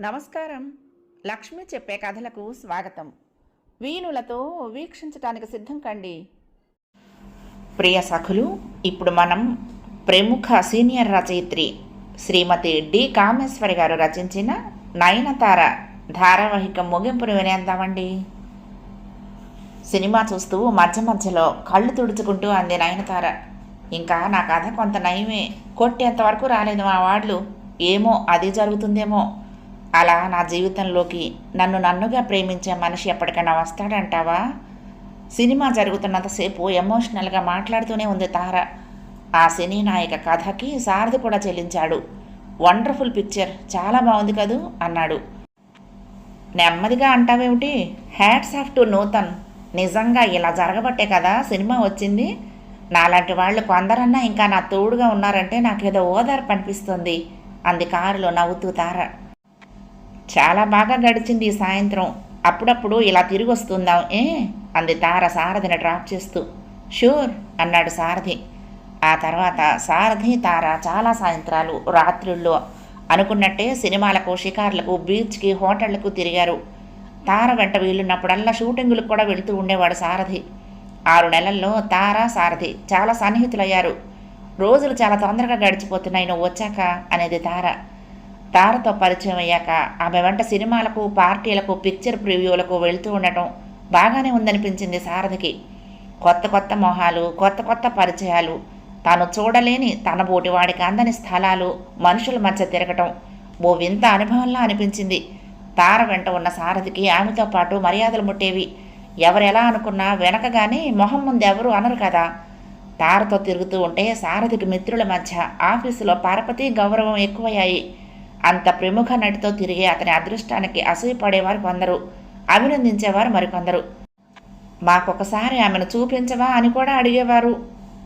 నమస్కారం. లక్ష్మి చెప్పే కథలకు స్వాగతం. వీణులతో వీక్షించటానికి సిద్ధం కండి. ప్రియ సఖులు ఇప్పుడు మనం ప్రముఖ సీనియర్ రచయిత్రి శ్రీమతి డి. కామేశ్వరి గారు రచించిన నయనతార ధారావాహిక ముగింపును వినేద్దామండి. సినిమా చూస్తూ మధ్య మధ్యలో కళ్ళు తుడుచుకుంటూ అంది నయనతార. ఇంకా నా కథ కొంత నయమే. కొట్టేంతవరకు రాలేదు మా వాళ్ళు ఏమో అది జరుగుతుందేమో. అలా నా జీవితంలోకి నన్ను నన్నుగా ప్రేమించే మనిషి ఎప్పటికైనా వస్తాడంటావా? సినిమా జరుగుతున్నంతసేపు ఎమోషనల్గా మాట్లాడుతూనే ఉంది తార. ఆ సినీ నాయక కథకి సారథి కూడా చెల్లించాడు. Wonderful picture. చాలా బాగుంది కదూ? అన్నాడు. నెమ్మదిగా అంటావేమిటి? Hats off to Nutan. నిజంగా ఇలా జరగబట్టే కదా సినిమా వచ్చింది. నాలాంటి వాళ్ళు కొందరన్నా ఇంకా నా తోడుగా ఉన్నారంటే నాకేదో ఓదార్పు అనిపిస్తుంది. అంది కారులో నవ్వుతూ తార. చాలా బాగా గడిచింది ఈ సాయంత్రం. అప్పుడప్పుడు ఇలా తిరిగి వస్తుందాం ఏ? అంది తార సారథిని డ్రాప్ చేస్తూ. షూర్ అన్నాడు సారథి. ఆ తర్వాత సారథి తార చాలా సాయంత్రాలు రాత్రుల్లో అనుకున్నట్టే సినిమాలకు షికార్లకు బీచ్కి హోటళ్ళకు తిరిగారు. తార వెంట వీలున్నప్పుడల్లా షూటింగులకు కూడా వెళుతూ ఉండేవాడు సారథి. ఆరు నెలల్లో తార సారథి చాలా సన్నిహితులయ్యారు. రోజులు చాలా తొందరగా గడిచిపోతున్నాయి నువ్వు వచ్చాక అనేది తార. తారతో పరిచయం అయ్యాక ఆమె వెంట సినిమాలకు పార్టీలకు పిక్చర్ ప్రివ్యూలకు వెళ్తూ ఉండటం బాగానే ఉందనిపించింది సారథికి. కొత్త కొత్త మొహాలు కొత్త కొత్త పరిచయాలు తాను చూడలేని తన బోటి వాడికి అందని స్థలాలు మనుషుల మధ్య తిరగటం ఓ వింత అనుభవంలా అనిపించింది. తార వెంట ఉన్న సారథికి ఆమెతో పాటు మర్యాదలు ముట్టేవి. ఎవరెలా అనుకున్నా వెనకగానే మొహం ముందు ఎవరు అనరు కదా. తారతో తిరుగుతూ ఉంటే సారథికి మిత్రుల మధ్య ఆఫీసులో పరపతి గౌరవం ఎక్కువయ్యాయి. అంత ప్రముఖ నటితో తిరిగే అతని అదృష్టానికి అసూయపడేవారు కొందరు. అభినందించేవారు మరికొందరు. మాకొకసారి ఆమెను చూపించవా అని కూడా అడిగేవారు.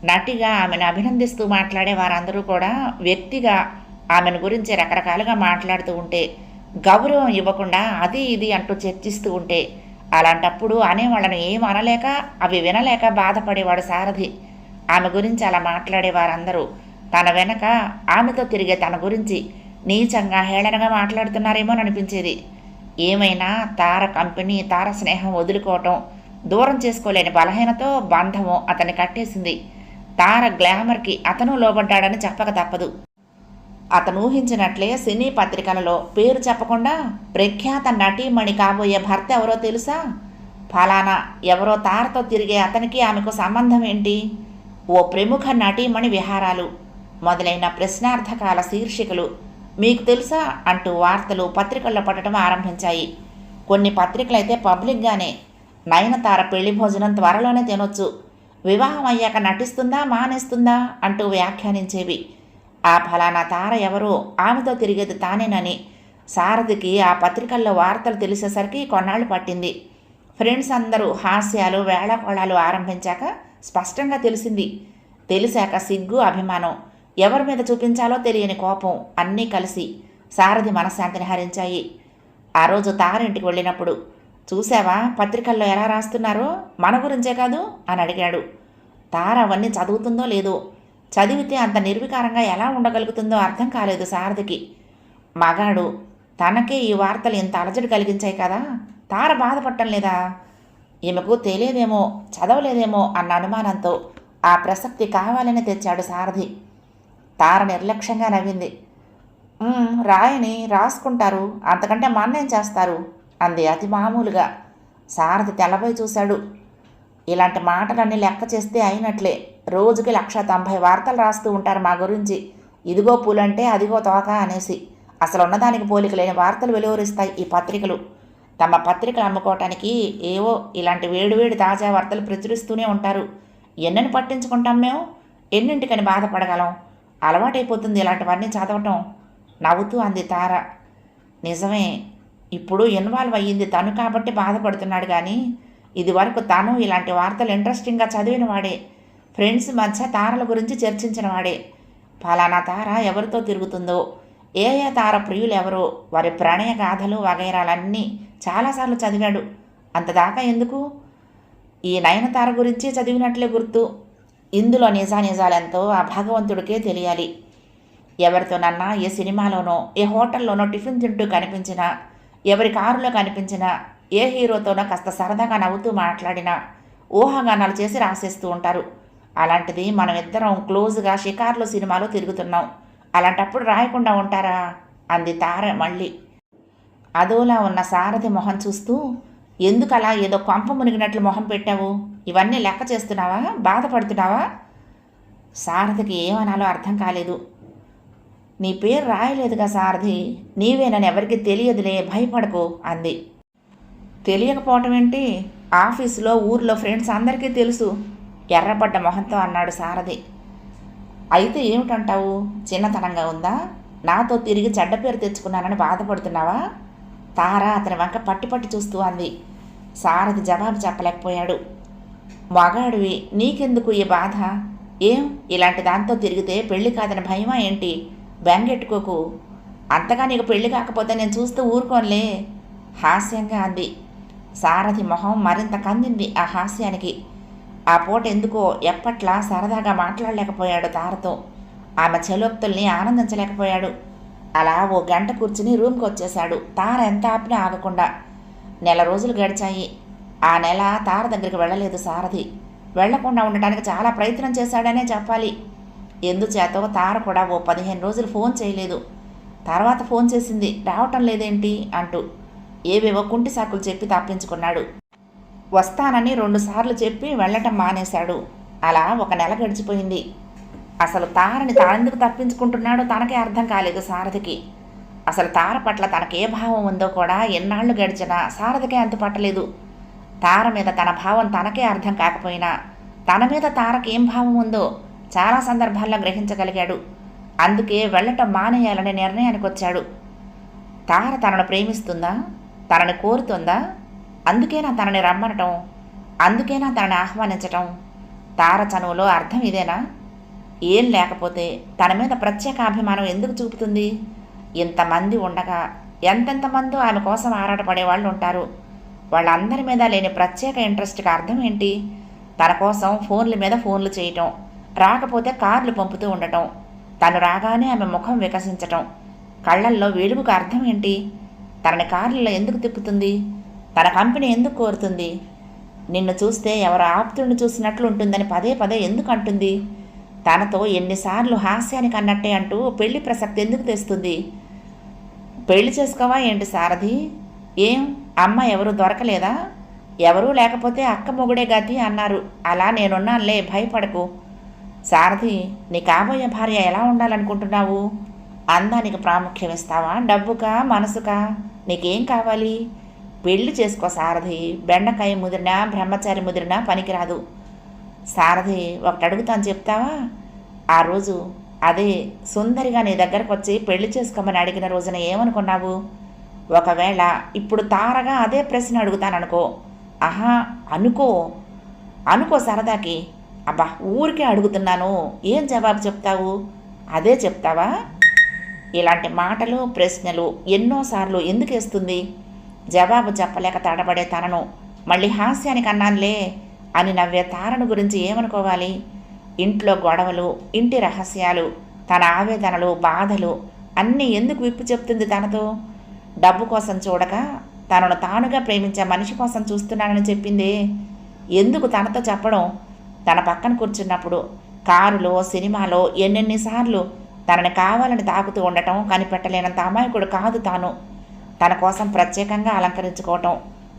నటిగా ఆమెను అభినందిస్తూ మాట్లాడే వారందరూ కూడా వ్యక్తిగా ఆమెను గురించి రకరకాలుగా మాట్లాడుతూ ఉంటే గౌరవం ఇవ్వకుండా అది ఇది అంటూ చర్చిస్తూ ఉంటే అలాంటప్పుడు అనేవాళ్ళను ఏం అనలేక అవి వినలేక బాధపడేవాడు సారథి. ఆమె గురించి అలా మాట్లాడే వారందరూ తన వెనక ఆమెతో తిరిగే తన గురించి నీచంగా హేళనగా మాట్లాడుతున్నారేమో అనిపించేది. ఏమైనా తార కంపెనీ తార స్నేహం వదులుకోవటం దూరం చేసుకోలేని బలహీనతో బంధము అతన్ని కట్టేసింది. తార గ్లామర్కి అతను లోబడ్డాడని చెప్పక తప్పదు. అతను ఊహించినట్లే సినీ పత్రికలలో పేరు చెప్పకుండా ప్రఖ్యాత నటీమణి కాబోయే భర్త ఎవరో తెలుసా? ఫలానా ఎవరో తారతో తిరిగే అతనికి ఆమెకు సంబంధం ఏంటి? ఓ ప్రముఖ నటీమణి విహారాలు మొదలైన ప్రశ్నార్థకాల శీర్షికలు మీకు తెలుసా అంటూ వార్తలు పత్రికల్లో పడటం ఆరంభించాయి. కొన్ని పత్రికలైతే పబ్లిక్గానే నయనతార పెళ్ళి భోజనం త్వరలోనే తినొచ్చు. వివాహం అయ్యాక నటిస్తుందా మానేస్తుందా అంటూ వ్యాఖ్యానించేవి. ఆ ఫలానా తార ఎవరో ఆమెతో తిరిగేది తానేనని. సారథికి ఆ పత్రికల్లో వార్తలు తెలిసేసరికి కొన్నాళ్ళు పట్టింది. ఫ్రెండ్స్ అందరూ హాస్యాలు వేళాకోళాలు ఆరంభించాక స్పష్టంగా తెలిసింది. తెలిసాక సిగ్గు అభిమానం. ఎవరి మీద చూపించాలో తెలియని కోపం అన్నీ కలిసి సారథి మనశ్శాంతిని హరించాయి. ఆ రోజు తారింటికి వెళ్ళినప్పుడు చూసావా పత్రికల్లో ఎలా రాస్తున్నారో? మన గురించే కాదు? అని అడిగాడు. తార అవన్నీ చదువుతుందో లేదో? చదివితే అంత నిర్వికారంగా ఎలా ఉండగలుగుతుందో అర్థం కాలేదు సారథికి. మగాడు తనకే ఈ వార్తలు ఇంత అలజడి కలిగించాయి కదా తార బాధపడటం లేదా? ఈమెకు తెలియదేమో చదవలేదేమో అన్న అనుమానంతో ఆ ప్రసక్తి కావాలని తెచ్చాడు సారథి. తార నిర్లక్ష్యంగా నవ్వింది. రాయని రాసుకుంటారు అంతకంటే మన్నేం చేస్తారు? అంది అతి మామూలుగా. సారథి తెల్లబోయి చూశాడు. ఇలాంటి మాటలన్నీ లెక్క చేస్తే అయినట్లే. రోజుకి లక్ష తొంభై వార్తలు రాస్తూ ఉంటారు మా గురించి. ఇదిగో పూలంటే అదిగో తోక అనేసి. అసలు ఉన్నదానికి పోలిక లేని వార్తలు వెలువరిస్తాయి ఈ పత్రికలు. తమ పత్రికలు అమ్ముకోవటానికి ఏవో ఇలాంటి వేడివేడి తాజా వార్తలు ప్రచురిస్తూనే ఉంటారు. ఎన్నని పట్టించుకుంటాం మేము? ఎన్నింటికని బాధపడగలం? అలవాటైపోతుంది ఇలాంటివన్నీ చదవటం. నవ్వుతూ అంది తార. నిజమే ఇప్పుడు ఇన్వాల్వ్ అయ్యింది తను కాబట్టి బాధపడుతున్నాడు కానీ ఇది వరకు తాను ఇలాంటి వార్తలు ఇంట్రెస్టింగ్గా చదివిన వాడే ఫ్రెండ్స్ మధ్య తారల గురించి చర్చించిన వాడే. ఫలానా తార ఎవరితో తిరుగుతుందో? ఏ ఏ తార ప్రియులు ఎవరో? వారి ప్రణయ గాథలు వగైరాలన్నీ చాలాసార్లు చదివాడు. అంతదాకా ఎందుకు? ఈ నయనతార గురించి చదివినట్లే గుర్తు. ఇందులో నిజానిజాలెంతో ఆ భగవంతుడికే తెలియాలి. ఎవరితోనన్నా ఏ సినిమాలోనో ఏ హోటల్లోనో టిఫిన్ తింటూ కనిపించినా ఎవరి కారులో కనిపించినా ఏ హీరోతోనో కాస్త సరదాగా నవ్వుతూ మాట్లాడినా ఊహాగానాలు చేసి రాసేస్తూ ఉంటారు. అలాంటిది మనం ఇద్దరం క్లోజ్గా షికార్లు సినిమాలో తిరుగుతున్నాం. అలాంటప్పుడు రాయకుండా ఉంటారా? అంది తార మళ్ళీ. అదోలా ఉన్న సారథి మొహం చూస్తూ ఎందుకలా ఏదో కొంప మునిగినట్లు మొహం పెట్టావు? ఇవన్నీ లెక్క చేస్తున్నావా? బాధపడుతున్నావా? సారథికి ఏమనాలో అర్థం కాలేదు. నీ పేరు రాయలేదుగా సారథి. నీవేనని ఎవరికి తెలియదులే భయపడకు అంది. తెలియకపోవటం ఏంటి? ఆఫీసులో ఊర్లో ఫ్రెండ్స్ అందరికీ తెలుసు. ఎర్రబడ్డ మొహంతో అన్నాడు సారథి. అయితే ఏమిటంటావు? చిన్నతనంగా ఉందా? నాతో తిరిగి చెడ్డ పేరు తెచ్చుకున్నానని బాధపడుతున్నావా? తార అతని వంక పట్టి పట్టి చూస్తూ అంది. సారథి జవాబు చెప్పలేకపోయాడు. మగాడివి నీకెందుకు ఈ బాధ? ఏం? ఇలాంటి దాంతో తిరిగితే పెళ్ళి కాదని భయమా ఏంటి? బెంగెట్టుకోకు. అంతగా నీకు పెళ్ళి కాకపోతే నేను చూస్తూ ఊరుకోనులే. హాస్యంగా అంది. సారథి మొహం మరింత కందింది ఆ హాస్యానికి. ఆ పూట ఎందుకో ఎప్పట్లా సరదాగా మాట్లాడలేకపోయాడు తారతో. ఆమె చెలోక్తుల్ని ఆనందించలేకపోయాడు. అలా ఓ గంట కూర్చుని రూమ్కి వచ్చేశాడు. తార ఎంత ఆపినా ఆగకుండా. నెల రోజులు గడిచాయి. ఆ నెల తార దగ్గరికి వెళ్ళలేదు సారథి. వెళ్ళకుండా ఉండటానికి చాలా ప్రయత్నం చేశాడనే చెప్పాలి. ఎందుచేతో తార కూడా ఓ పదిహేను రోజులు ఫోన్ చేయలేదు. తర్వాత ఫోన్ చేసింది. రావటం లేదేంటి? అంటూ. ఏవేవో కుంటి సాకులు చెప్పి తప్పించుకున్నాడు. వస్తానని రెండుసార్లు చెప్పి వెళ్ళటం మానేశాడు. అలా ఒక నెల గడిచిపోయింది. అసలు తారని తానెందుకు తప్పించుకుంటున్నాడో తనకే అర్థం కాలేదు సారథికి. అసలు తార పట్ల తనకే భావం ఉందో కూడా ఎన్నాళ్ళు గడిచినా సారథికే అంత పట్టలేదు. తార మీద తన భావం తనకే అర్థం కాకపోయినా తన మీద తారకి ఏం భావం ఉందో చాలా సందర్భాల్లో గ్రహించగలిగాడు. అందుకే వెళ్ళటం మానేయాలనే నిర్ణయానికి వచ్చాడు తార తనను ప్రేమిస్తుందా? తనని కోరుతుందా? అందుకేనా తనని రమ్మనటం అందుకేనా తనని ఆహ్వానించటం. తార చనువులో అర్థం ఇదేనా? ఏం లేకపోతే తన మీద ప్రత్యేక అభిమానం ఎందుకు చూపుతుంది? ఇంతమంది ఉండగా ఎంతెంతమందో ఆమె కోసం ఆరాటపడే వాళ్ళు ఉంటారు. వాళ్ళందరి మీద లేని ప్రత్యేక ఇంట్రెస్ట్కి అర్థం ఏంటి? తన కోసం ఫోన్ల మీద ఫోన్లు చేయటం రాకపోతే కార్లు పంపుతూ ఉండటం తను రాగానే ఆమె ముఖం వికసించటం కళ్ళల్లో వెలుగుకు అర్థం ఏంటి? తనని కార్లలో ఎందుకు తిప్పుతుంది? తన కంపెనీ ఎందుకు కోరుతుంది? నిన్ను చూస్తే ఎవరు ఆప్తుడిని చూసినట్లు ఉంటుందని పదే పదే ఎందుకు అంటుంది? తనతో ఎన్నిసార్లు హాస్యానికి అన్నట్టే అంటూ పెళ్ళి ప్రసక్తి ఎందుకు తెస్తుంది? పెళ్ళి చేసుకోవా ఏంటి సారథి ఏం? అమ్మ ఎవరు? దొరకలేదా? ఎవరూ లేకపోతే అక్క మొగుడే గతి అన్నారు. అలా నేనున్నానులే భయపడకు. సారథి నీ కాబోయే భార్య ఎలా ఉండాలనుకుంటున్నావు? అందానికి ప్రాముఖ్యం ఇస్తావా? డబ్బుకా? మనసుకా? నీకేం కావాలి? పెళ్ళి చేసుకో సారథి. బెండకాయ ముదిరినా బ్రహ్మచారి ముదిరినా పనికిరాదు. సారథి ఒకటి అడుగుతాను చెప్తావా? ఆ రోజు అదే సుందరిగా నీ దగ్గరకు వచ్చి పెళ్ళి చేసుకోమని అడిగిన రోజున ఏమనుకున్నావు? ఒకవేళ ఇప్పుడు తారగా అదే ప్రశ్న అడుగుతాననుకో. ఆహా అనుకో. అనుకో సరదాకి అబ్బా ఊరికే అడుగుతున్నాను. ఏం జవాబు చెప్తావు? అదే చెప్తావా? ఇలాంటి మాటలు ప్రశ్నలు ఎన్నోసార్లు ఎందుకు వేస్తుంది? జవాబు చెప్పలేక తడబడే తనను. మళ్ళీ హాస్యానికి అన్నానులే అని నవ్వే తారను గురించి ఏమనుకోవాలి? ఇంట్లో గొడవలు ఇంటి రహస్యాలు తన ఆవేదనలు బాధలు అన్నీ ఎందుకు విప్పు చెప్తుంది తనతో? డబ్బు కోసం చూడక తనను తానుగా ప్రేమించే మనిషి కోసం చూస్తున్నానని చెప్పిందే. ఎందుకు తనతో చెప్పడం? తన పక్కన కూర్చున్నప్పుడు కారులో సినిమాలో ఎన్నెన్నిసార్లు తనని కావాలని తాకుతూ ఉండటం కనిపెట్టలేనంత అమాయకుడు కాదు తాను. తన కోసం ప్రత్యేకంగా అలంకరించుకోవటం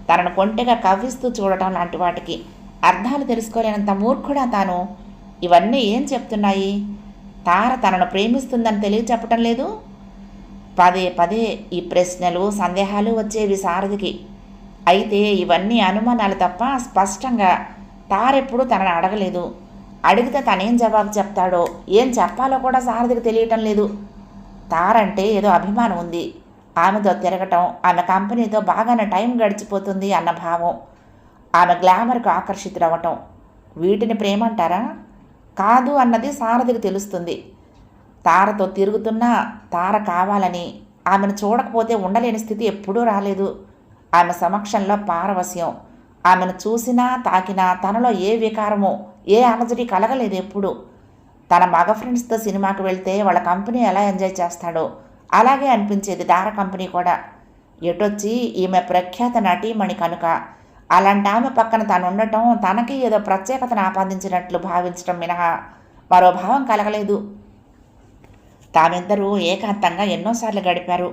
తనను కొంటెగా కవ్విస్తూ చూడటం లాంటి వాటికి అర్థాలు తెలుసుకోలేనంత మూర్ఖుడా తాను. ఇవన్నీ ఏం చెప్తున్నాయి? తార తనను ప్రేమిస్తుందని తెలియచెప్పటం లేదు? పదే పదే ఈ ప్రశ్నలు సందేహాలు వచ్చేవి సారథికి. అయితే ఇవన్నీ అనుమానాలు తప్ప స్పష్టంగా తారెప్పుడు తనని అడగలేదు. అడిగితే తనేం జవాబు చెప్తాడో ఏం చెప్పాలో కూడా సారథికి తెలియటం లేదు. తారంటే ఏదో అభిమానం ఉంది. ఆమెతో తిరగటం ఆమె కంపెనీతో బాగానే టైం గడిచిపోతుంది అన్న భావం. ఆమె గ్లామర్కు ఆకర్షితులవ్వటం వీటిని ప్రేమంటారా? కాదు అన్నది సారథికి తెలుస్తుంది. తారతో తిరుగుతున్నా తార కావాలని ఆమెను చూడకపోతే ఉండలేని స్థితి ఎప్పుడూ రాలేదు. ఆమె సమక్షంలో పారవశ్యం. ఆమెను చూసినా తాకినా తనలో ఏ వికారమో ఏ అలజడి కలగలేదు ఎప్పుడు. తన మగ ఫ్రెండ్స్తో సినిమాకి వెళ్తే వాళ్ళ కంపెనీ ఎలా ఎంజాయ్ చేస్తాడో అలాగే అనిపించేది. దార కంపెనీ కూడా ఎటొచ్చి ఈమె ప్రఖ్యాత నటీమణి కనుక అలాంటి ఆమె పక్కన తాను ఉండటం తనకి ఏదో ప్రత్యేకతను ఆపాదించినట్లు భావించడం మినహా మరో భావం కలగలేదు. తామిద్దరూ ఏకాంతంగా ఎన్నోసార్లు గడిపారు.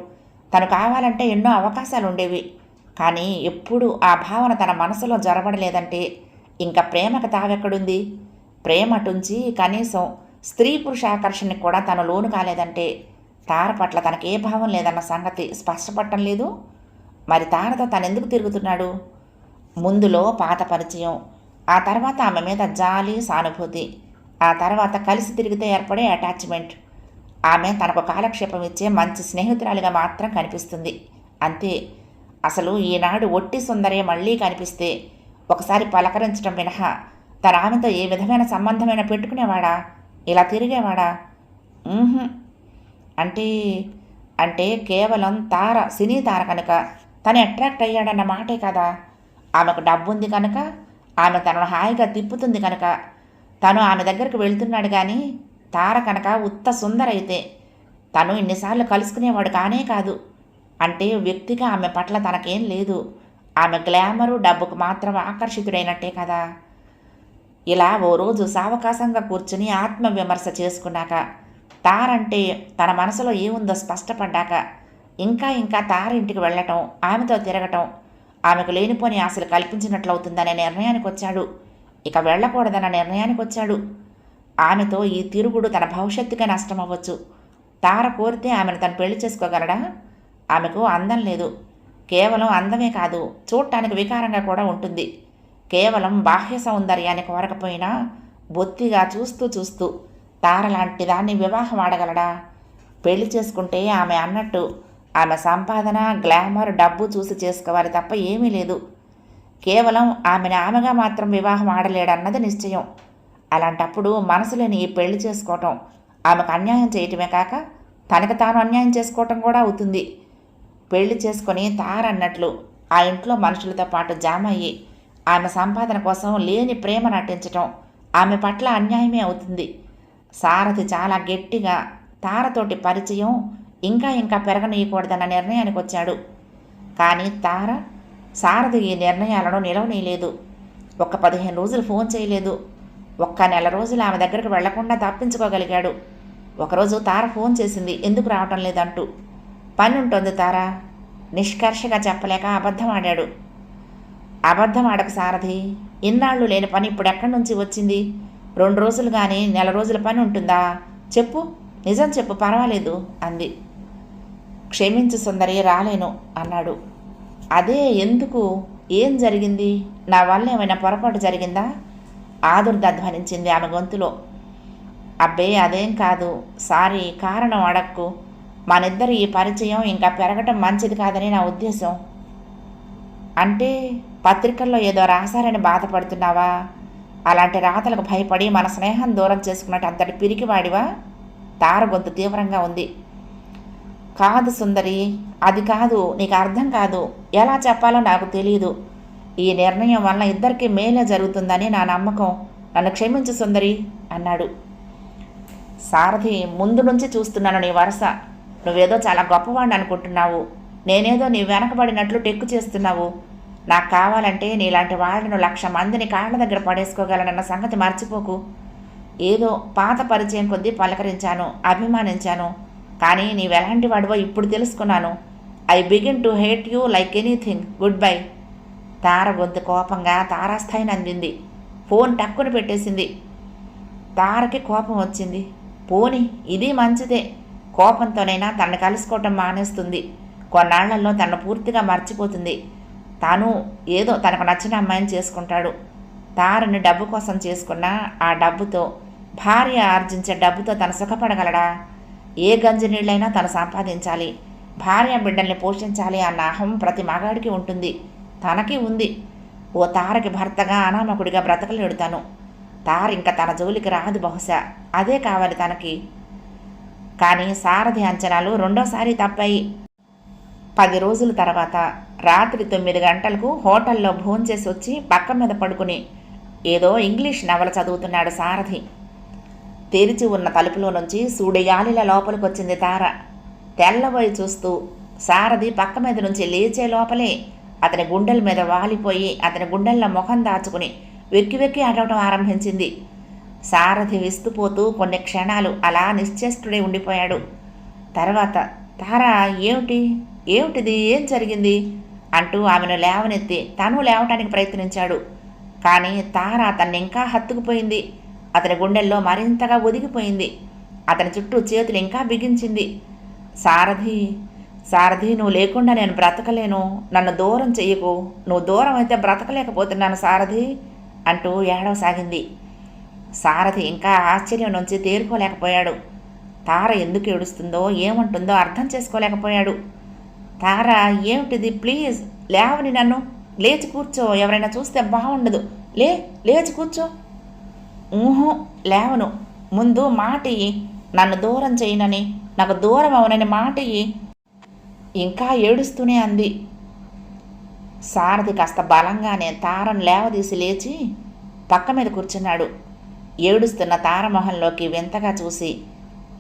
తను కావాలంటే ఎన్నో అవకాశాలు ఉండేవి కానీ ఎప్పుడూ ఆ భావన తన మనసులో జరబడలేదంటే ఇంకా ప్రేమకు తావెక్కడుంది? ప్రేమ అటుంచి కనీసం స్త్రీ పురుష ఆకర్షణకి కూడా తను లోను కాలేదంటే తార పట్ల తనకి ఏ భావం లేదన్న సంగతి స్పష్టపడటం లేదు. మరి తారతో తనెందుకు తిరుగుతున్నాడు? ముందులో పాత పరిచయం ఆ తర్వాత ఆమె మీద జాలి సానుభూతి ఆ తర్వాత కలిసి తిరిగితే ఏర్పడే అటాచ్మెంట్. ఆమె తనకు కాలక్షేపం ఇచ్చే మంచి స్నేహితురాలిగా మాత్రం కనిపిస్తుంది. అంతే. అసలు ఈనాడు ఒట్టి సుందరే మళ్ళీ కనిపిస్తే ఒకసారి పలకరించడం మినహా తన ఆమెతో ఏ విధమైన సంబంధమైన పెట్టుకునేవాడా? ఇలా తిరిగేవాడా? అంటే అంటే కేవలం తార సినీ తార కనుక తను అట్రాక్ట్ అయ్యాడన్న మాటే కదా. ఆమెకు డబ్బు ఉంది కనుక ఆమె తనను హాయిగా తిప్పుతుంది కనుక. తను ఆమె దగ్గరికి వెళ్తున్నాడు కానీ తార కనుక ఉత్త సుందరైతే తను ఇన్నిసార్లు కలుసుకునేవాడు కానే కాదు. అంటే వ్యక్తిగా ఆమె పట్ల తనకేం లేదు. ఆమె గ్లామరు డబ్బుకు మాత్రం ఆకర్షితుడైనట్టే కదా. ఇలా ఓ రోజు సావకాశంగా కూర్చుని ఆత్మవిమర్శ చేసుకున్నాక తారంటే తన మనసులో ఏముందో స్పష్టపడ్డాక ఇంకా ఇంకా తార ఇంటికి వెళ్ళటం ఆమెతో తిరగటం ఆమెకు లేనిపోని ఆశలు కల్పించినట్లవుతుందనే నిర్ణయానికి వచ్చాడు ఇక వెళ్ళకూడదన్న నిర్ణయానికి వచ్చాడు ఆమెతో ఈ తిరుగుడు తన భవిష్యత్తుకే నష్టం అవ్వచ్చు తార కోరితే ఆమెను తను పెళ్ళి చేసుకోగలడా? ఆమెకు అందం లేదు. కేవలం అందమే కాదు చూడటానికి వికారంగా కూడా ఉంటుంది. కేవలం బాహ్య సౌందర్యాన్ని కోరకపోయినా బొత్తిగా చూస్తూ చూస్తూ తార లాంటి దాన్ని వివాహం ఆడగలడా పెళ్ళి చేసుకుంటే ఆమె అన్నట్టు ఆమె సంపాదన గ్లామర్ డబ్బు చూసి చేసుకోవాలి తప్ప ఏమీ లేదు. కేవలం ఆమెను ఆమెగా మాత్రం వివాహం ఆడలేడన్నది నిశ్చయం. అలాంటప్పుడు మనసులోని ఈ పెళ్ళి చేసుకోవటం ఆమెకు అన్యాయం చేయటమే కాక తనకు తాను అన్యాయం చేసుకోవటం కూడా అవుతుంది. పెళ్ళి చేసుకొని తారన్నట్లు ఆ ఇంట్లో మనుషులతో పాటు జామ అయ్యి ఆమె సంపాదన కోసం లేని ప్రేమ నటించటం ఆమె పట్ల అన్యాయమే అవుతుంది. సారథి చాలా గట్టిగా తారతోటి పరిచయం ఇంకా ఇంకా పెరగనీయకూడదన్న నిర్ణయానికి వచ్చాడు. కానీ తార సారథి ఈ నిర్ణయాలను నిలవనీయలేదు. ఒక్క పదిహేను రోజులు ఫోన్ చేయలేదు. ఒక్క నెల రోజులు ఆమె దగ్గరికి వెళ్ళకుండా తప్పించుకోగలిగాడు. ఒకరోజు తార ఫోన్ చేసింది ఎందుకు రావటం లేదంటూ. పని ఉంటుంది తార. నిష్కర్షగా చెప్పలేక అబద్ధం ఆడాడు అబద్ధం ఆడక సారథి ఇన్నాళ్ళు లేని పని ఇప్పుడు ఎక్కడి నుంచి వచ్చింది? రెండు రోజులు కానీ నెల రోజుల పని ఉంటుందా? చెప్పు. నిజం చెప్పు పర్వాలేదు అంది. క్షమించు సుందరి రాలేను అన్నాడు. అదే ఎందుకు? ఏం జరిగింది? నా వల్ల ఏమైనా పొరపాటు జరిగిందా? ఆదుర్ద ధ్వనించింది ఆమె గొంతులో. అబ్బే అదేం కాదు. సారీ కారణం అడక్కు. మనిద్దరి ఈ పరిచయం ఇంకా పెరగటం మంచిది కాదని నా ఉద్దేశం. అంటే పత్రికల్లో ఏదో రాశారని బాధపడుతున్నావా? అలాంటి రాతలకు భయపడి మన స్నేహం దూరం చేసుకున్నట్టు అంతటి పిరికివాడివా? తార గొంతు తీవ్రంగా ఉంది. కాదు సుందరి అది కాదు నీకు అర్థం కాదు. ఎలా చెప్పాలో నాకు తెలియదు ఈ నిర్ణయం వల్ల ఇద్దరికీ మేలే జరుగుతుందని నా నమ్మకం. నన్ను క్షమించు సుందరి అన్నాడు. సారథి ముందు నుంచి చూస్తున్నాను నీ వరుస. నువ్వేదో చాలా గొప్పవాడిని అనుకుంటున్నావు. నేనేదో నీ వెనకబడినట్లు టెక్కు చేస్తున్నావు. నాకు కావాలంటే నీలాంటి వాళ్ళను లక్ష మందిని కాళ్ళ దగ్గర పడేసుకోగలనన్న సంగతి మర్చిపోకు. ఏదో పాత పరిచయం కొద్దీ పలకరించాను అభిమానించాను. కానీ నీవెలాంటి వాడివో ఇప్పుడు తెలుసుకున్నాను. I begin to hate you like anything. Goodbye. Tara గొంతు కోపంగా తారాస్థాయిని అందింది. ఫోన్ టక్కును పెట్టేసింది. తారకి కోపం వచ్చింది. పోని ఇది మంచిదే. కోపంతోనైనా తనను కలుసుకోవటం మానేస్తుంది. కొన్నాళ్ళలో తనను పూర్తిగా మర్చిపోతుంది. తాను ఏదో తనకు నచ్చిన అమ్మాయిని చేసుకుంటాడు. తారని డబ్బు కోసం చేసుకున్న ఆ డబ్బుతో భార్య ఆర్జించే డబ్బుతో తను సుఖపడగలడా? ఏ గంజి నీళ్ళైనా తను సంపాదించాలి. భార్య బిడ్డల్ని పోషించాలి అన్న అహం ప్రతి మగాడికి ఉంటుంది. తనకి ఉంది. ఓ తారకి భర్తగా అనామకుడిగా బ్రతకలేడు తను. తార ఇంకా తన జోలికి రాదు బహుశా. అదే కావాలి తనకి. కానీ సారథి అంచనాలు రెండోసారి తప్పాయి. పది రోజుల తర్వాత రాత్రి తొమ్మిది గంటలకు హోటల్లో భోంచేసి వచ్చి పక్క మీద పడుకుని ఏదో ఇంగ్లీష్ నవల చదువుతున్నాడు సారథి. తెరిచి ఉన్న తలుపులో నుంచి సూడిగాలిల లోపలికి వచ్చింది తార. తెల్లబోయి చూస్తూ సారథి పక్క మీద నుంచి లేచే లోపలే. అతని గుండెల మీద వాలిపోయి అతని గుండెల్లో ముఖం దాచుకుని వెక్కి వెక్కి అడవటం ఆరంభించింది. సారథి విస్తుపోతూ కొన్ని క్షణాలు అలా నిశ్చేష్టుడై ఉండిపోయాడు. తర్వాత తారా ఏమిటి? ఏమిటిది? ఏం జరిగింది? అంటూ ఆమెను లేవనెత్తి తను లేవటానికి ప్రయత్నించాడు. కానీ తార అతన్ని ఇంకా హత్తుకుపోయింది. అతని గుండెల్లో మరింతగా ఒదిగిపోయింది. అతని చుట్టూ చేతులు ఇంకా బిగించింది. సారథి సారథి నువ్వు లేకుండా నేను బ్రతకలేను. నన్ను దూరం చెయ్యకు. నువ్వు దూరం అయితే బ్రతకలేకపోతున్నాను సారథి అంటూ ఏడవసాగింది సారథి ఇంకా ఆశ్చర్యం నుంచి తేరుకోలేకపోయాడు. తార ఎందుకు ఏడుస్తుందో ఏమంటుందో అర్థం చేసుకోలేకపోయాడు. తార ఏమిటిది? ప్లీజ్ లేవని నన్ను. లేచి కూర్చో. ఎవరైనా చూస్తే బాగుండదు. లే లేచి కూర్చో. ఊహు లేవను. ముందు మాట నన్ను దూరం చేయనని. నాకు దూరం అవనని మాట ఇయ్యి. ఇంకా ఏడుస్తూనే అంది. సారథి కాస్త బలంగానే తారను లేవదీసి లేచి పక్క మీద కూర్చున్నాడు. ఏడుస్తున్న తారమొహంలోకి వింతగా చూసి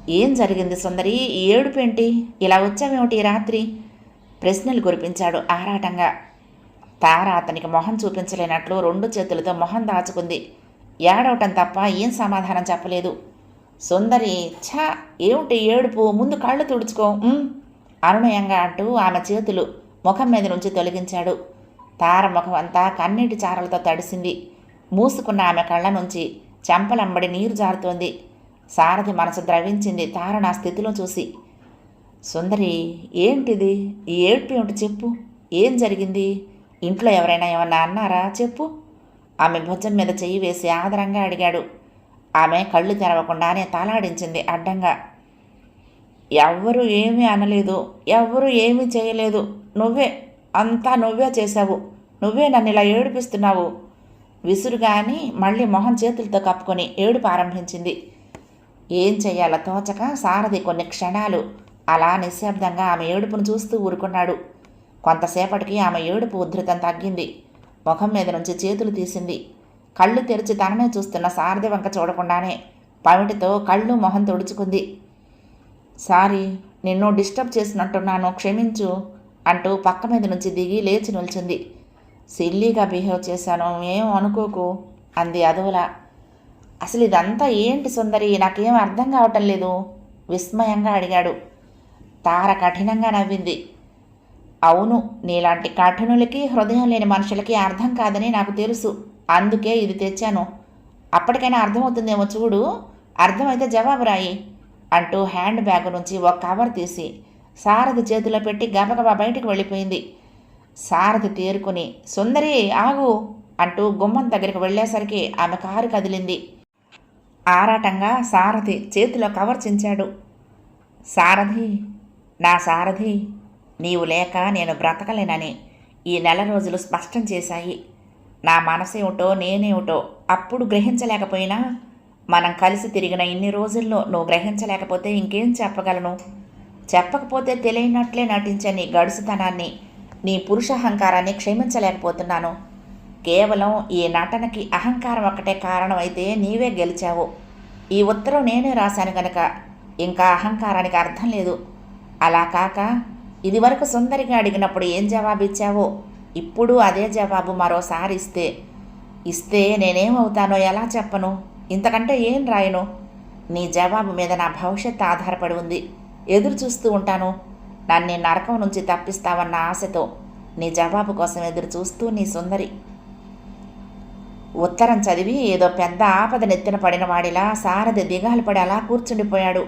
ఏం జరిగింది సుందరి? ఈ ఏడుపేంటి? ఇలా వచ్చామేమిటి రాత్రి? ప్రశ్నలు కురిపించాడు ఆరాటంగా. తార అతనికి మొహం చూపించలేనట్లు రెండు చేతులతో మొహం దాచుకుంది. ఏడవటం తప్ప ఏం సమాధానం చెప్పలేదు. సుందరి ఛా ఏమిటి ఏడుపు? ముందు కళ్ళు తుడుచుకో అనునయంగా అంటూ ఆమె చేతులు ముఖం మీద నుంచి తొలగించాడు. తార ముఖం అంతా కన్నీటి చారలతో తడిసింది. మూసుకున్న ఆమె కళ్ళ నుంచి చెంపలంబడి నీరు జారుతోంది. సారథి మనసు ద్రవించింది తార నా స్థితిలో చూసి. సుందరి ఏంటిది? ఈ ఏడ్పు ఏమిటి చెప్పు? ఏం జరిగింది? ఇంట్లో ఎవరైనా ఏమన్నా అన్నారా చెప్పు? ఆమె భుజం మీద చెయ్యి వేసి ఆదరంగా అడిగాడు. ఆమె కళ్ళు తెరవకుండానే తలాడించింది అడ్డంగా. ఎవ్వరూ ఏమీ అనలేదు. ఎవ్వరూ ఏమీ చేయలేదు. నువ్వే అంతా నువ్వే చేశావు. నువ్వే నన్ను ఇలా ఏడిపిస్తున్నావు. విసురుగాని మళ్ళీ మొహం చేతులతో కప్పుకొని ఏడుపు ఆరంభించింది. ఏం చేయాలో తోచక సారథి కొన్ని క్షణాలు అలా నిశ్శబ్దంగా ఆమె ఏడుపును చూస్తూ ఊరుకున్నాడు. కొంతసేపటికి ఆమె ఏడుపు ఉధృతం తగ్గింది. ముఖం మీద నుంచి చేతులు తీసింది. కళ్ళు తెరిచి తననే చూస్తున్న సారథి వంక చూడకుండానే పవిటితో కళ్ళు మొహం తుడుచుకుంది. సారీ నిన్ను డిస్టర్బ్ చేసినట్టున్నాను క్షమించు అంటూ పక్క మీద నుంచి దిగి లేచి నిల్చుంది. సిల్లీగా బిహేవ్ చేశాను ఏం అనుకోకు అంది అదోలా. అసలు ఇదంతా ఏంటి సుందరి నాకేం అర్థం కావటం లేదు విస్మయంగా అడిగాడు. తార కఠినంగా నవ్వింది. అవును నీలాంటి కఠినులకి హృదయం లేని మనుషులకి అర్థం కాదని నాకు తెలుసు. అందుకే ఇది తెచ్చాను. అప్పటికైనా అర్థమవుతుందేమో చూడు. అర్థమైతే జవాబు రాయి అంటూ హ్యాండ్ బ్యాగ్ నుంచి ఒక కవర్ తీసి సారథి చేతిలో పెట్టి గబగబా బయటికి వెళ్ళిపోయింది. సారథి తేరుకుని సుందరి ఆగు అంటూ గుమ్మం దగ్గరికి వెళ్ళేసరికి ఆమె కారు కదిలింది. ఆరాటంగా సారథి చేతిలో కవర్ చించాడు. సారథి నా సారథి నీవు లేక నేను బ్రతకలేనని ఈ నెల రోజులు స్పష్టం చేశాయి. నా మనసేమిటో నేనేమిటో అప్పుడు గ్రహించలేకపోయినా మనం కలిసి తిరిగిన ఇన్ని రోజుల్లో నువ్వు గ్రహించలేకపోతే ఇంకేం చెప్పగలను? చెప్పకపోతే తెలియనట్లే నటించే నీ గడుసుతనాన్ని నీ పురుషహంకారాన్ని క్షమించలేకపోతున్నాను. కేవలం ఈ నటనకి అహంకారం ఒక్కటే కారణం అయితే నీవే గెలిచావు. ఈ ఉత్తరం నేనే రాశాను కనుక ఇంకా అహంకారానికి అర్థం లేదు. అలా కాక ఇదివరకు సుందరిగా అడిగినప్పుడు ఏం జవాబు ఇచ్చావో ఇప్పుడు అదే జవాబు మరోసారి ఇస్తే. ఇస్తే నేనేమవుతానో ఎలా చెప్పను? ఇంతకంటే ఏం రాయను? నీ జవాబు మీద నా భవిష్యత్తు ఆధారపడి ఉంది. ఎదురు చూస్తూ ఉంటాను. నన్ను నరకం నుంచి తప్పిస్తావన్న ఆశతో నీ జవాబు కోసం ఎదురు చూస్తూ నీ సుందరి. ఉత్తరం చదివి ఏదో పెద్ద ఆపద నెత్తిన పడిన వాడిలా సారథి దిగాలు పడి అలా కూర్చుండిపోయాడు.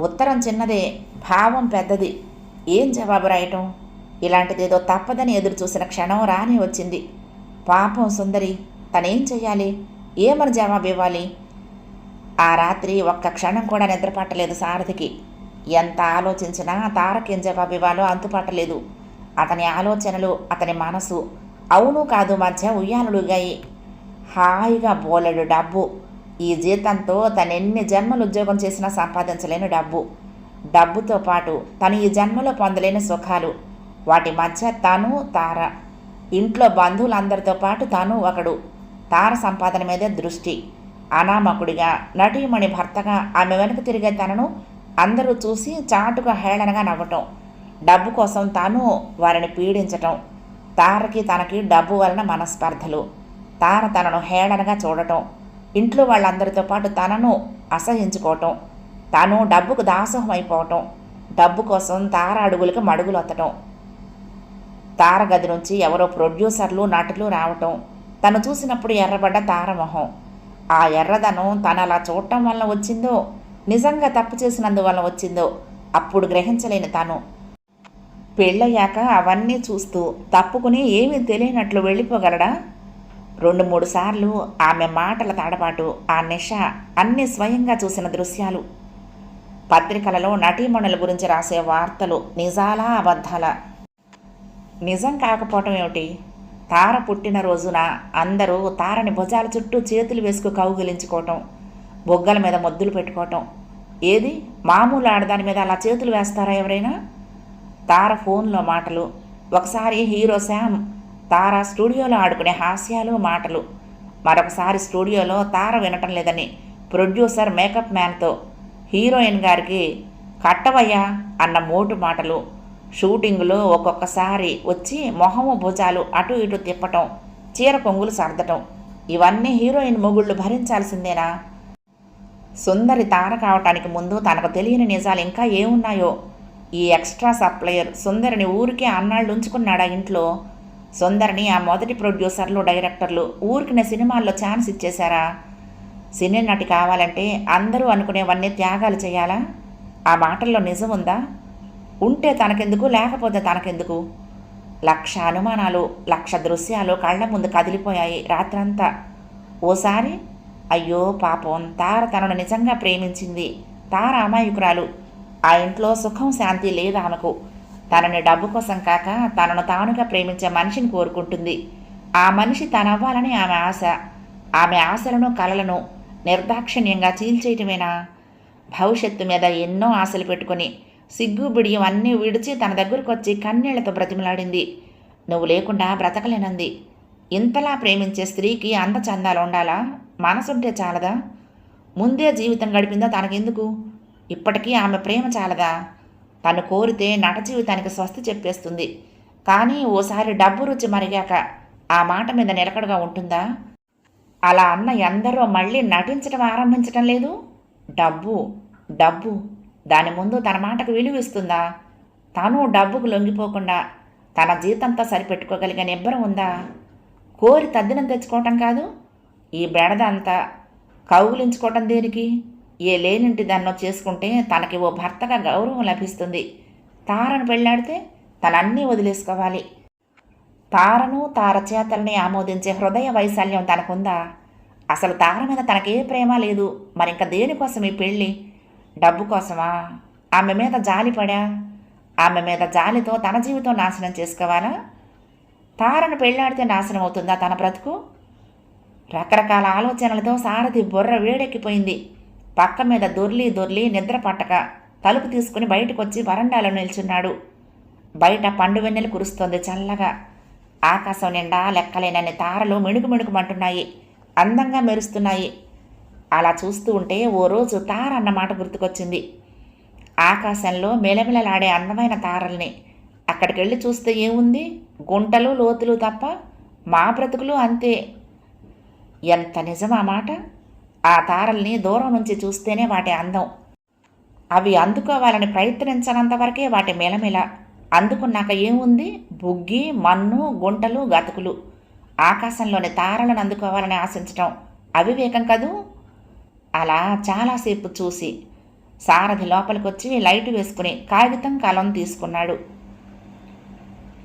ఉత్తరం చిన్నదే. భావం పెద్దది. ఏం జవాబు రాయటం? ఇలాంటిదేదో తప్పదని ఎదురు చూసిన క్షణం రాని వచ్చింది. పాపం సుందరి తనేం చెయ్యాలి? ఏమని జవాబు ఇవ్వాలి? ఆ రాత్రి ఒక్క క్షణం కూడా నిద్రపట్టలేదు సారథికి. ఎంత ఆలోచించినా తారకేం జవాబు ఇవ్వాలో అంతుపట్టలేదు అతని ఆలోచనలు అతని మనసు అవును కాదు మధ్య ఉయ్యాలుగాయి హాయిగా బోలెడు డబ్బు. ఈ జీతంతో తనెన్ని జన్మలు ఉద్యోగం చేసినా సంపాదించలేని డబ్బు. డబ్బుతో పాటు తను ఈ జన్మలో పొందలేని సుఖాలు. వాటి మధ్య తను తార. ఇంట్లో బంధువులందరితో పాటు తను ఒకడు. తార సంపాదన మీదే దృష్టి. అనామకుడిగా నటీమణి భర్తగా ఆమె వెనుక తిరిగే తనను అందరూ చూసి చాటుగా హేళనగా నవ్వటం. డబ్బు కోసం తాను వారిని పీడించటం. తారకి తనకి డబ్బు వలన మనస్పర్ధలు. తార తనను హేళనగా చూడటం. ఇంట్లో వాళ్ళందరితో పాటు తనను అసహించుకోవటం. తాను డబ్బుకు దాసోహం అయిపోవటం డబ్బు కోసం తార అడుగులకి మడుగులొత్తటం తార గది నుంచి ఎవరో ప్రొడ్యూసర్లు నటులు రావటం. తను చూసినప్పుడు ఎర్రబడ్డ తారమొహం ఆ ఎర్రదనం తను అలా చూడటం వల్ల వచ్చిందో నిజంగా తప్పు చేసినందువల్ల వచ్చిందో అప్పుడు గ్రహించలేని తాను. పెళ్ళయ్యాక అవన్నీ చూస్తూ తప్పుకుని ఏమీ తెలియనట్లు వెళ్ళిపోగలడా? రెండు మూడు సార్లు ఆమె మాటల తడబాటు ఆ నిష అన్నీ స్వయంగా చూసిన దృశ్యాలు. పత్రికలలో నటీమణుల గురించి రాసే వార్తలు నిజాలా అబద్ధాల? నిజం కాకపోవటం ఏమిటి? తార పుట్టిన రోజున అందరూ తారని భుజాల చుట్టూ చేతులు వేసుకు కౌగిలించుకోవటం బొగ్గల మీద మొద్దులు పెట్టుకోవటం. ఏది? మామూలు ఆడదాని మీద అలా చేతులు వేస్తారా ఎవరైనా? తార ఫోన్లో మాటలు ఒకసారి హీరో శామ్ తార స్టూడియోలో ఆడుకునే హాస్యాలు మాటలు. మరొకసారి స్టూడియోలో తార వినటం లేదని ప్రొడ్యూసర్ మేకప్ మ్యాన్తో హీరోయిన్ గారికి కట్టవయ్యా అన్న మోటు మాటలు. షూటింగులో ఒక్కొక్కసారి వచ్చి మొహము భుజాలు అటు ఇటు తిప్పటం చీర కొంగులు సర్దటం ఇవన్నీ హీరోయిన్ మొగుళ్ళు భరించాల్సిందేనా? సుందరి తార కావటానికి ముందు తనకు తెలియని నిజాలు ఇంకా ఏమున్నాయో? ఈ ఎక్స్ట్రా సప్లయర్ సుందరిని ఊరికే అన్నాళ్ళు ఉంచుకున్నాడా ఇంట్లో? సుందరిని ఆ మొదటి ప్రొడ్యూసర్లు డైరెక్టర్లు ఊరికిన సినిమాల్లో ఛాన్స్ ఇచ్చేశారా? సినీ నటి కావాలంటే అందరూ అనుకునేవన్నీ త్యాగాలు చేయాలా? ఆ మాటల్లో నిజం ఉందా? ఉంటే తనకెందుకు? లేకపోతే తనకెందుకు? లక్ష అనుమానాలు లక్ష దృశ్యాలు కళ్ళ ముందు కదిలిపోయాయి రాత్రంతా. ఓసారి అయ్యో పాపం తార తనను నిజంగా ప్రేమించింది. తార అమాయకురాలు. ఆ ఇంట్లో సుఖం శాంతి లేదు ఆమెకు. తనని డబ్బు కోసం కాక తనను తానుగా ప్రేమించే మనిషిని కోరుకుంటుంది. ఆ మనిషి తనవ్వాలని ఆమె ఆశ. ఆమె ఆశలను కలలను నిర్దాక్షిణ్యంగా చీల్చేయటమేనా? భవిష్యత్తు మీద ఎన్నో ఆశలు పెట్టుకొని సిగ్గు బిడియం అన్నీ విడిచి తన దగ్గరకు వచ్చి కన్నీళ్ళతో బ్రతిమలాడింది. నువ్వు లేకుండా బ్రతకలేనంది. ఇంతలా ప్రేమించే స్త్రీకి అంత చందాలు ఉండాలా? మనసుంటే చాలదా? ముందే జీవితం గడిపిందో తనకెందుకు? ఇప్పటికీ ఆమె ప్రేమ చాలదా? తను కోరితే నట జీవితానికి స్వస్తి చెప్పేస్తుంది. కానీ ఓసారి డబ్బు రుచి మరిగాక ఆ మాట మీద నిలకడగా ఉంటుందా? అలా అన్న ఎందరో మళ్ళీ నటించడం ఆరంభించటం లేదు? డబ్బు డబ్బు. దాని ముందు తన మాటకు విలువిస్తుందా తను డబ్బుకు లొంగిపోకుండా తన జీతంతో సరిపెట్టుకోగలిగే నిబ్బరం ఉందా? కోరి తద్దినం తెచ్చుకోవటం కాదు? ఈ బెడద అంతా కౌగులించుకోవటం దేనికి? ఏ లేనింటి దాన్నో చేసుకుంటే తనకి ఓ భర్తగా గౌరవం లభిస్తుంది. తారను పెళ్ళాడితే తనన్నీ వదిలేసుకోవాలి. తారను తార చేతల్ని ఆమోదించే హృదయ వైశాల్యం తనకుందా? అసలు తార మీద తనకే ప్రేమ లేదు. మరింక దేనికోసం ఈ పెళ్ళి? డబ్బు కోసమా? ఆమె మీద జాలి పడా? ఆమె మీద జాలితో తన జీవితం నాశనం చేసుకోవాలా? తారను పెళ్ళాడితే నాశనం అవుతుందా తన బ్రతుకు? రకరకాల ఆలోచనలతో సారథి బుర్ర వేడెక్కిపోయింది. పక్క మీద దొర్లి దొర్లి నిద్ర పట్టక తలుపు తీసుకుని బయటకొచ్చి వరండాలో నిల్చున్నాడు. బయట పండు వెన్నెలు కురుస్తోంది చల్లగా. ఆకాశం నిండా లెక్కలేనన్ని తారలు మిణుకు మిణుకుమంటున్నాయి అందంగా మెరుస్తున్నాయి. అలా చూస్తూ ఉంటే ఓ రోజు తార అన్నమాట గుర్తుకొచ్చింది. ఆకాశంలో మెలమెలలాడే అందమైన తారల్ని. అక్కడికి వెళ్ళి చూస్తే ఏముంది? గుంటలు లోతులు తప్ప మా బ్రతుకులు అంతే. ఎంత నిజం ఆ మాట? ఆ తారల్ని దూరం నుంచి చూస్తేనే వాటి అందం. అవి అందుకోవాలని ప్రయత్నించనంతవరకే వాటి మెలమెల. అందుకున్నాక ఏముంది? బుగ్గి మన్ను గుంటలు గతుకులు. ఆకాశంలోని తారలను అందుకోవాలని ఆశించటం అవివేకం కదూ? అలా చాలాసేపు చూసి సారథి లోపలికొచ్చి లైట్ వేసుకుని కాగితం కలం తీసుకున్నాడు.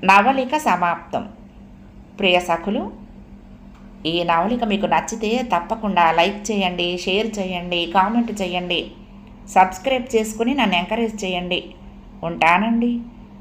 నవలిక సమాప్తం. ప్రియ సఖులు ఈ నవలిక మీకు నచ్చితే తప్పకుండా లైక్ చేయండి షేర్ చేయండి కామెంట్ చేయండి. సబ్స్క్రైబ్ చేసుకుని నన్ను ఎంకరేజ్ చేయండి. ఉంటానండి.